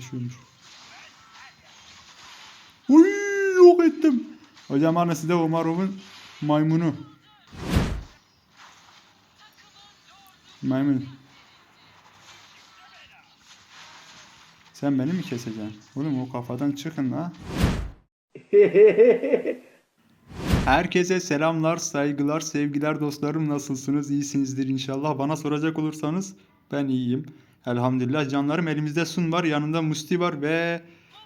yaşıyormuş. Uy yok ettim. Hocam annesi de Omarov'un maymunu. Maymun. Sen beni mi keseceksin? Oğlum o kafadan çıkın la. Herkese selamlar, saygılar, sevgiler dostlarım. Nasılsınız? İyisinizdir inşallah. Bana soracak olursanız ben iyiyim. Elhamdülillah. Canlarım elimizde Sun var, yanında Musti var ve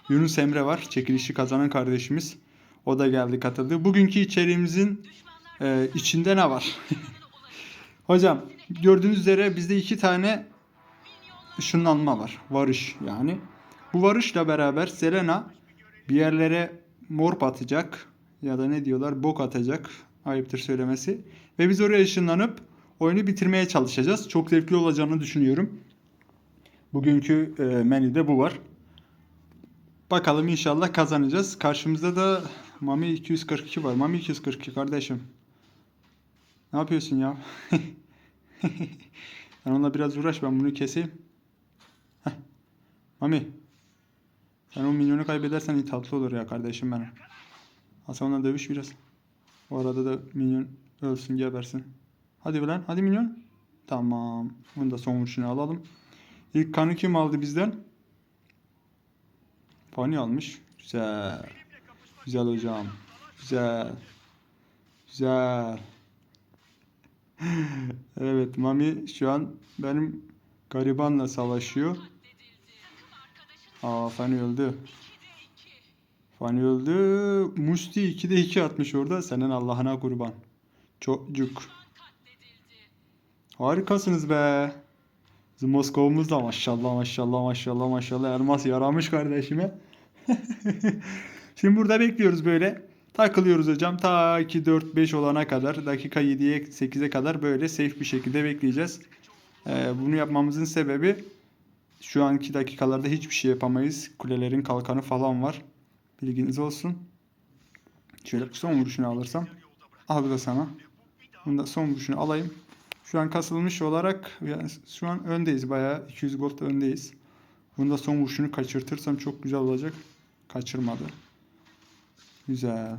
Yunus Emre var. Çekilişi kazanan kardeşimiz. O da geldi katıldı. Bugünkü içeriğimizin e, içinde ne var? Hocam gördüğünüz üzere bizde iki tane ışınlanma var. Varış yani. Bu varışla beraber Selena bir yerlere morp atacak ya da ne diyorlar bok atacak ayıptır söylemesi. Ve biz oraya ışınlanıp oyunu bitirmeye çalışacağız. Çok zevkli olacağını düşünüyorum. Bugünkü e, menüde bu var. Bakalım inşallah kazanacağız. Karşımızda da Mami 242 var. Mami 242 kardeşim. Ne yapıyorsun ya? Sen onunla biraz uğraş ben bunu keseyim. Heh. Mami. Sen o milyonu kaybedersen iyi tatlı olur ya kardeşim benim. Hasan onunla dövüş biraz. O arada da minyon ölsün gebersin. Hadi be lan hadi minyon. Tamam. Bunu da son vuruşunu alalım. İlk kanı kim aldı bizden? Fani almış. Güzel. Güzel hocam. Güzel. Güzel. evet Mami şu an benim garibanla savaşıyor. Aa Fani öldü. Fani öldü. Musti 2'de 2 atmış orada. Senin Allah'ına kurban. Çocuk. Harikasınız be. Bizim Moskova'mız da maşallah maşallah maşallah maşallah elmas yaramış kardeşime. Şimdi burada bekliyoruz böyle. Takılıyoruz hocam. Ta ki 4-5 olana kadar dakika 7'ye 8'e kadar böyle safe bir şekilde bekleyeceğiz. Ee, bunu yapmamızın sebebi şu anki dakikalarda hiçbir şey yapamayız. Kulelerin kalkanı falan var. Bilginiz olsun. Şöyle son vuruşunu alırsam. Al bu da sana. Bunu da son vuruşunu alayım. Şu an kasılmış olarak yani şu an öndeyiz. Bayağı 200 gold öndeyiz. Bunu da son vuruşunu kaçırtırsam çok güzel olacak. Kaçırmadı. Güzel.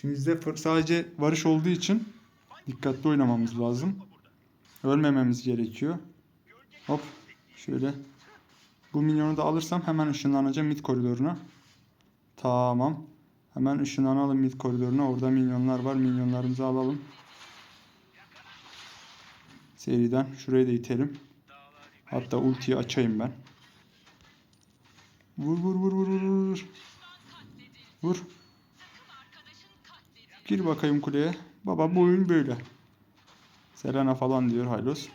Şimdi bizde sadece varış olduğu için dikkatli oynamamız lazım. Ölmememiz gerekiyor. Hop. Şöyle. Bu minyonu da alırsam hemen ışınlanacağım mid koridoruna. Tamam. Hemen ışınlanalım mid koridoruna. Orada minyonlar var. Minyonlarımızı alalım. Seriden şurayı da itelim. Hatta ultiyi açayım ben. Vur vur vur vur vur. Vur. Gir bakayım kuleye. Baba bu oyun böyle. Selena falan diyor Haylos.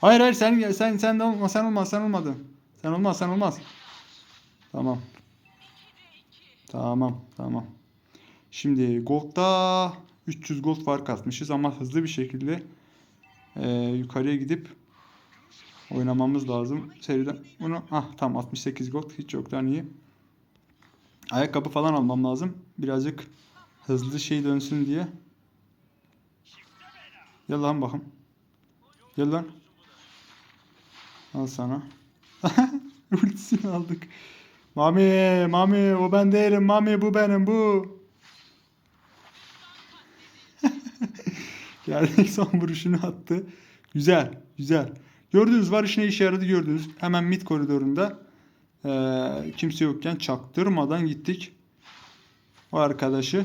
Hayır hayır sen sen sen de olma sen olmaz sen olmadın. Sen olmaz sen olmaz. Tamam. Tamam tamam. Şimdi Gold'da 300 gold fark atmışız ama hızlı bir şekilde e, yukarıya gidip oynamamız lazım. Seriden bunu ah tam 68 gold hiç yoktan iyi. Ayakkabı falan almam lazım. Birazcık hızlı şey dönsün diye. Gel lan bakın. Gel lan. Al sana. Ultisini aldık. Mami, Mami o ben değilim. Mami bu benim bu. Geldik son vuruşunu attı. Güzel, güzel. Gördünüz var işine işe yaradı gördünüz. Hemen mid koridorunda eee, kimse yokken çaktırmadan gittik. O arkadaşı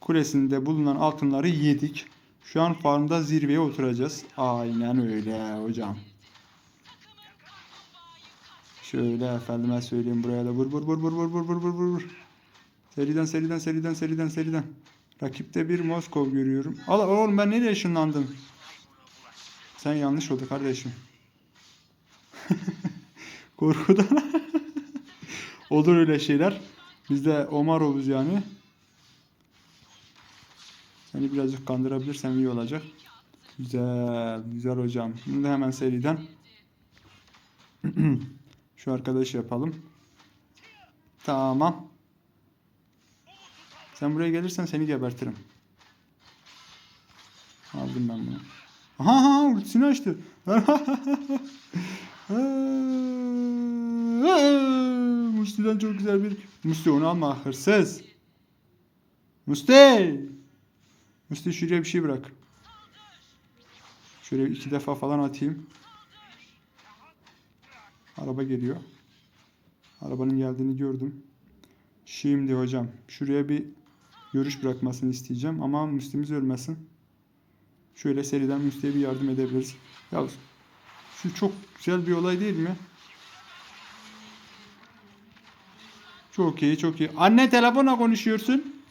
kulesinde bulunan altınları yedik. Şu an farmda zirveye oturacağız. Aynen öyle hocam. Şöyle efendime söyleyeyim buraya da vur vur vur vur vur vur vur vur vur. Seriden seriden seriden seriden seriden. Rakipte bir Moskov görüyorum. Al oğlum ben nereye ışınlandım? Sen yanlış oldu kardeşim. Korkudan. Olur öyle şeyler. Biz de Omarov'uz yani. Seni birazcık kandırabilirsem iyi olacak. Güzel, güzel hocam. Bunu da hemen seriden şu arkadaşı yapalım. Tamam. Sen buraya gelirsen seni gebertirim. Aldım ben bunu. Aha, aha ultisini açtı. Musti'den çok güzel bir... Musti onu alma hırsız. Musti! Musti şuraya bir şey bırak. Şöyle iki defa falan atayım. Araba geliyor. Arabanın geldiğini gördüm. Şimdi hocam şuraya bir görüş bırakmasını isteyeceğim ama Müslüm'üz ölmesin. Şöyle seriden Müslü'ye bir yardım edebiliriz. Ya şu çok güzel bir olay değil mi? Çok iyi çok iyi. Anne telefonla konuşuyorsun.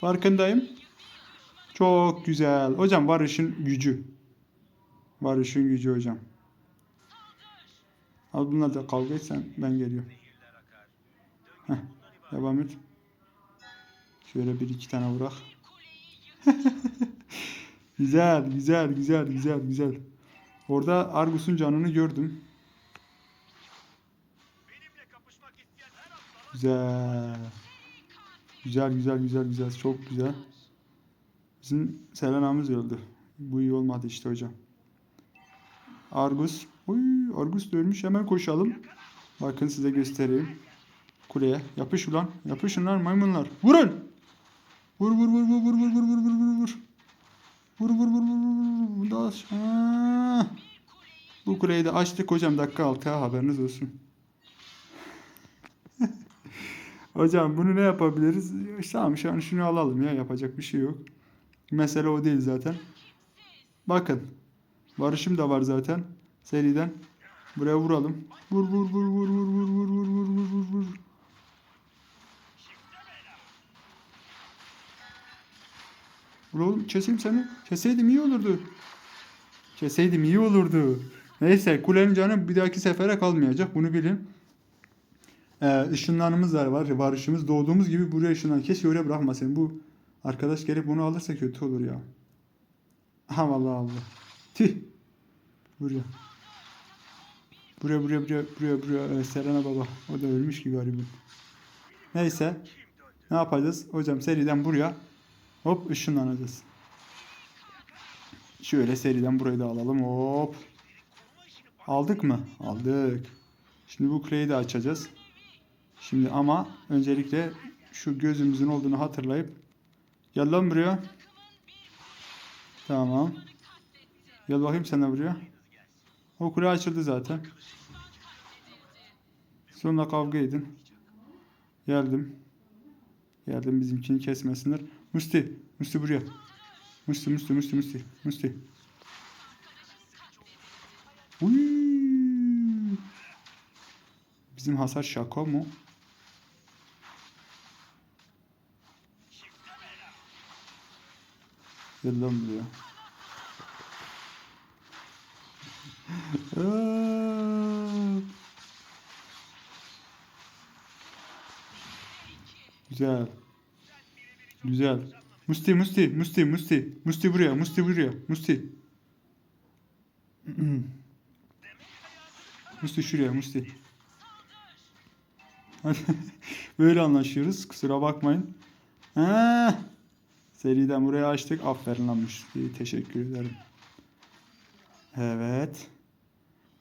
Farkındayım. Çok güzel. Hocam varışın gücü. Varışın gücü hocam. Al bunlar da kavga etsen ben geliyorum. Heh, devam et. Şöyle bir iki tane vurak. güzel, güzel, güzel, güzel, güzel. Orada Argus'un canını gördüm. Güzel. Güzel, güzel, güzel, güzel. Çok güzel. Bizim Selena'mız öldü. Bu iyi olmadı işte hocam. Argus. Uy, Argus da ölmüş. Hemen koşalım. Bakın size göstereyim. Kuleye. Yapış ulan. Yapışın lan maymunlar. Vurun. Vur vur vur vur vur vur vur vur vur vur vur. Vur vur vur vur vur vur. Daha aşağı. Bu kuleyi de açtık hocam dakika 6 ha haberiniz olsun. hocam bunu ne yapabiliriz? Tamam şu an şunu alalım ya yapacak bir şey yok. Mesele o değil zaten. Bakın. Barışım da var zaten. Seriden. Buraya vuralım. Vur vur vur vur vur vur vur vur vur vur vur Vur oğlum keseyim seni. Keseydim iyi olurdu. Keseydim iyi olurdu. Neyse kulenin canı bir dahaki sefere kalmayacak. Bunu bilin. Ee, ışınlarımız var, var. Varışımız doğduğumuz gibi buraya ışınlan. Keşke oraya bırakmasın. Bu arkadaş gelip bunu alırsa kötü olur ya. Ha vallahi Allah. Tih. Buraya. Buraya buraya buraya buraya buraya. Evet, Serena baba. O da ölmüş ki garibim. Neyse. Ne yapacağız? Hocam seriden buraya hop ışınlanacağız. Şöyle seriden burayı da alalım. Hop. Aldık mı? Aldık. Şimdi bu kuleyi de açacağız. Şimdi ama öncelikle şu gözümüzün olduğunu hatırlayıp gel lan buraya. Tamam. Gel bakayım de buraya. O kule açıldı zaten. Sonra kavga edin. Geldim. Geldim bizimkini kesmesinler. Musti. Musti buraya. Musti Musti Musti Musti. Musti. Uy. Bizim hasar şaka mı? Gel lan buraya. Güzel. Güzel. Musti, Musti, Musti, Musti. Musti buraya, Musti buraya, Musti. Musti şuraya, Musti. Böyle anlaşıyoruz. Kusura bakmayın. Ha. Seriden buraya açtık. Aferin lan Musti. Teşekkür ederim. Evet.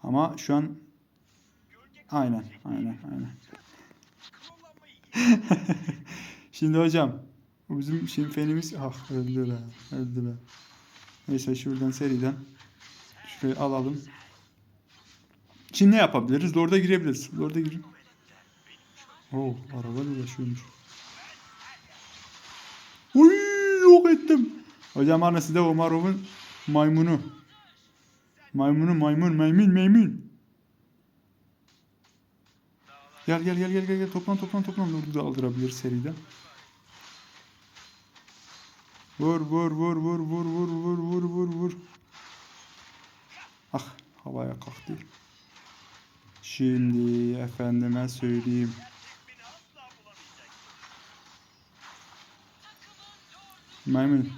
Ama şu an aynen, aynen, aynen. Şimdi hocam bu bizim şimdi fenimiz ah öldü be öldü be. Neyse şuradan seriden şurayı alalım. Şimdi ne yapabiliriz? Lord'a girebiliriz. Lord'a gir. Oh araba dolaşıyormuş. Uy yok ettim. Hocam annesi de Omarov'un maymunu. Maymunu maymun maymun maymun. Gel gel gel gel gel gel toplan toplan toplan Lord'u da aldırabilir seriden. Vur vur vur vur vur vur vur vur vur vur. Ah havaya kalktı. Şimdi efendime söyleyeyim. Maymun.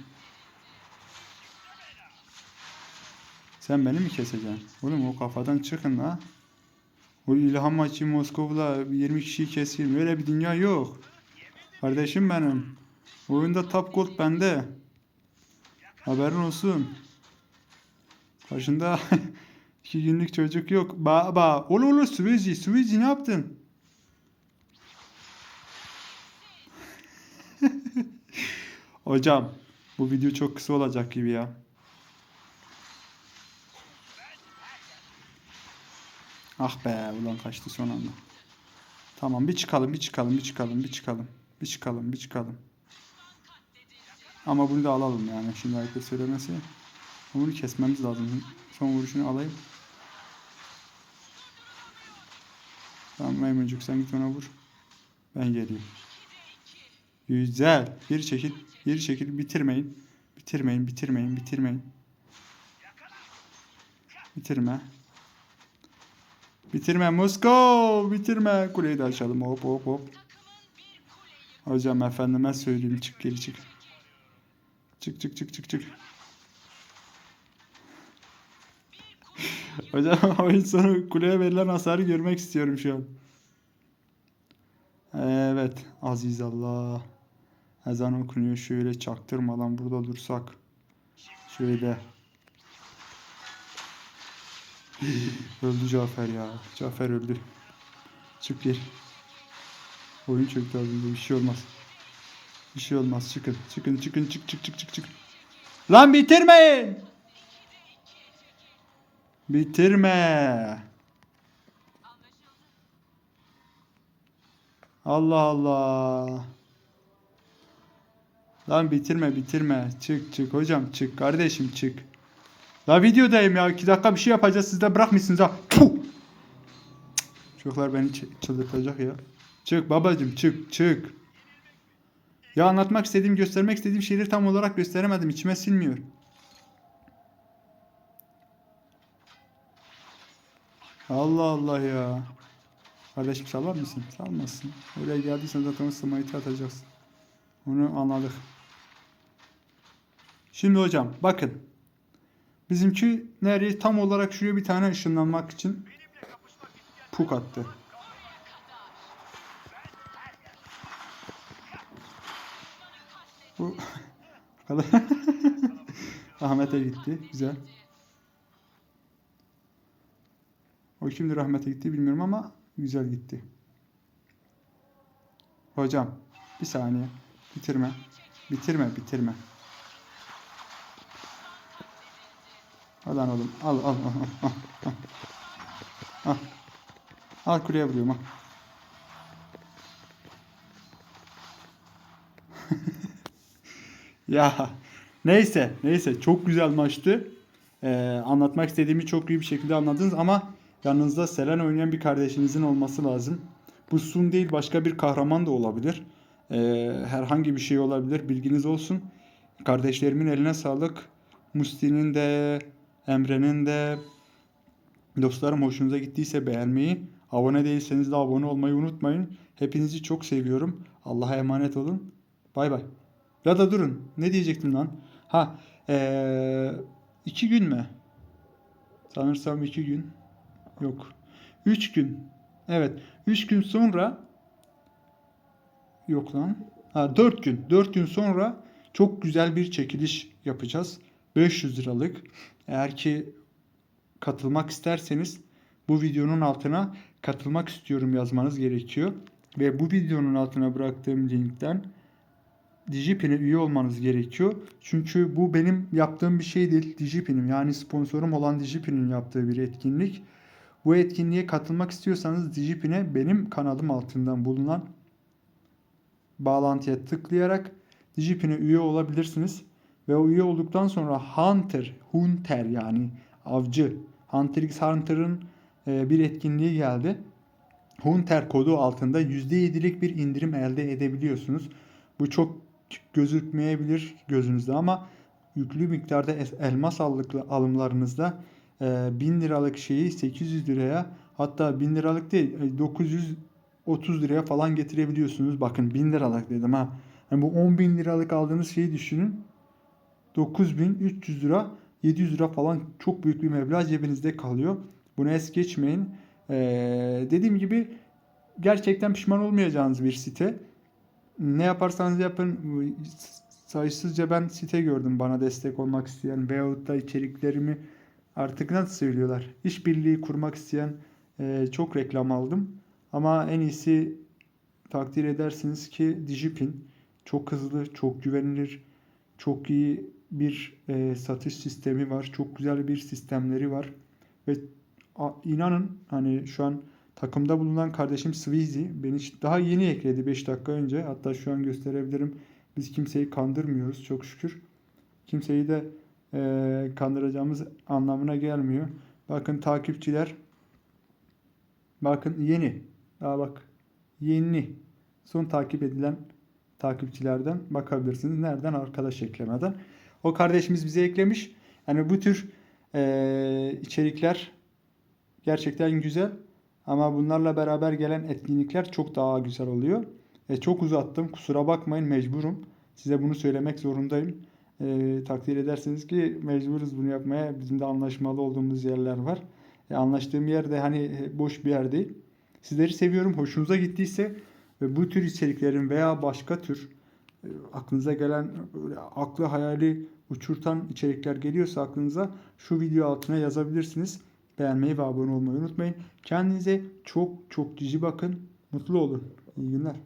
Sen beni mi keseceksin? Oğlum o kafadan çıkın la. O İlham maçı Moskova'da 20 kişiyi keseyim. Öyle bir dünya yok. Kardeşim benim. Oyunda top gold bende. Haberin olsun. Karşında İki günlük çocuk yok. Baba. Olu olu Suezi. Suezi ne yaptın? Hocam bu video çok kısa olacak gibi ya. Ah be ulan kaçtı son anda. Tamam bir çıkalım bir çıkalım bir çıkalım bir çıkalım. Bir çıkalım bir çıkalım. Ama bunu da alalım yani şimdi ayıpta söylemesi. Bunu kesmemiz lazım. Son vuruşunu alayım. Tamam Maymuncuk sen git ona vur. Ben geleyim. Güzel. Geri çekil. Geri çekil. Bitirmeyin. Bitirmeyin. Bitirmeyin. Bitirmeyin. Bitirme. Bitirme Moskov. Bitirme. Kuleyi de açalım. Hop hop hop. Hocam efendime söyleyeyim. Çık geri çık. Çık çık çık çık çık. Hocam oyun sonu kuleye verilen hasarı görmek istiyorum şu an. Evet. Aziz Allah. Ezan okunuyor. Şöyle çaktırmadan burada dursak. Şöyle. öldü Cafer ya. Cafer öldü. Çık geri. Oyun çöktü az önce. Bir şey olmaz. Bir şey olmaz. Çıkın. Çıkın çıkın çık çık çık çık çık. Lan bitirmeyin. Bitirme. Allah Allah. Lan bitirme bitirme. Çık çık hocam çık. Kardeşim çık. La videodayım ya. 2 dakika bir şey yapacağız. Siz de bırakmışsınız ha. Puh! Çocuklar beni çıldırtacak ya. Çık babacım çık çık. Ya anlatmak istediğim, göstermek istediğim şeyleri tam olarak gösteremedim. İçime sinmiyor. Allah Allah ya. Kardeşim sallar mısın? Salmasın. Oraya geldiysen zaten smite'i atacaksın. Onu anladık. Şimdi hocam bakın. Bizimki nereye tam olarak şuraya bir tane ışınlanmak için puk attı. Bu Ahmet'e gitti. Güzel. O kimdi rahmete gitti bilmiyorum ama güzel gitti. Hocam bir saniye. Bitirme. Bitirme bitirme. Al lan oğlum. Al al al. Al, al. al kuleye vuruyorum al. Ya neyse neyse çok güzel maçtı. Ee, anlatmak istediğimi çok iyi bir şekilde anladınız ama yanınızda Selen oynayan bir kardeşinizin olması lazım. Bu Sun değil başka bir kahraman da olabilir. Ee, herhangi bir şey olabilir bilginiz olsun. Kardeşlerimin eline sağlık. Musti'nin de Emre'nin de dostlarım hoşunuza gittiyse beğenmeyi, abone değilseniz de abone olmayı unutmayın. Hepinizi çok seviyorum. Allah'a emanet olun. Bay bay. Ya da durun. Ne diyecektim lan? Ha, ee, iki gün mü? Sanırsam iki gün. Yok. Üç gün. Evet. Üç gün sonra yok lan. Ha, dört gün. Dört gün sonra çok güzel bir çekiliş yapacağız. 500 liralık. Eğer ki katılmak isterseniz bu videonun altına katılmak istiyorum yazmanız gerekiyor. Ve bu videonun altına bıraktığım linkten Digipin'e üye olmanız gerekiyor. Çünkü bu benim yaptığım bir şey değil. Digipin'im yani sponsorum olan Digipin'in yaptığı bir etkinlik. Bu etkinliğe katılmak istiyorsanız Digipin'e benim kanalım altından bulunan bağlantıya tıklayarak Digipin'e üye olabilirsiniz. Ve üye olduktan sonra Hunter, Hunter yani avcı, Hunter x Hunter'ın e, bir etkinliği geldi. Hunter kodu altında %7'lik bir indirim elde edebiliyorsunuz. Bu çok gözükmeyebilir gözünüzde ama yüklü miktarda elmas alımlarınızda e, 1000 liralık şeyi 800 liraya hatta 1000 liralık değil e, 930 liraya falan getirebiliyorsunuz. Bakın 1000 liralık dedim ha. Yani bu 10 bin liralık aldığınız şeyi düşünün. 9300 lira 700 lira falan çok büyük bir meblağ cebinizde kalıyor. Bunu es geçmeyin. Ee, dediğim gibi gerçekten pişman olmayacağınız bir site. Ne yaparsanız yapın sayısızca ben site gördüm bana destek olmak isteyen veyahut da içeriklerimi artık nasıl söylüyorlar? İşbirliği kurmak isteyen e, çok reklam aldım. Ama en iyisi takdir edersiniz ki Digipin çok hızlı, çok güvenilir, çok iyi bir e, satış sistemi var. Çok güzel bir sistemleri var. Ve a- inanın hani şu an takımda bulunan kardeşim Sweezy beni daha yeni ekledi 5 dakika önce. Hatta şu an gösterebilirim. Biz kimseyi kandırmıyoruz çok şükür. Kimseyi de e, kandıracağımız anlamına gelmiyor. Bakın takipçiler. Bakın yeni. Daha bak. Yeni. Son takip edilen takipçilerden bakabilirsiniz. Nereden? Arkadaş eklemeden. O kardeşimiz bize eklemiş. Yani bu tür e, içerikler gerçekten güzel. Ama bunlarla beraber gelen etkinlikler çok daha güzel oluyor. E, çok uzattım. Kusura bakmayın mecburum. Size bunu söylemek zorundayım. E, takdir edersiniz ki mecburuz bunu yapmaya. Bizim de anlaşmalı olduğumuz yerler var. E, anlaştığım yer de hani e, boş bir yer değil. Sizleri seviyorum. Hoşunuza gittiyse ve bu tür içeriklerin veya başka tür e, aklınıza gelen böyle aklı hayali uçurtan içerikler geliyorsa aklınıza şu video altına yazabilirsiniz. Beğenmeyi ve abone olmayı unutmayın. Kendinize çok çok cici bakın. Mutlu olun. İyi günler.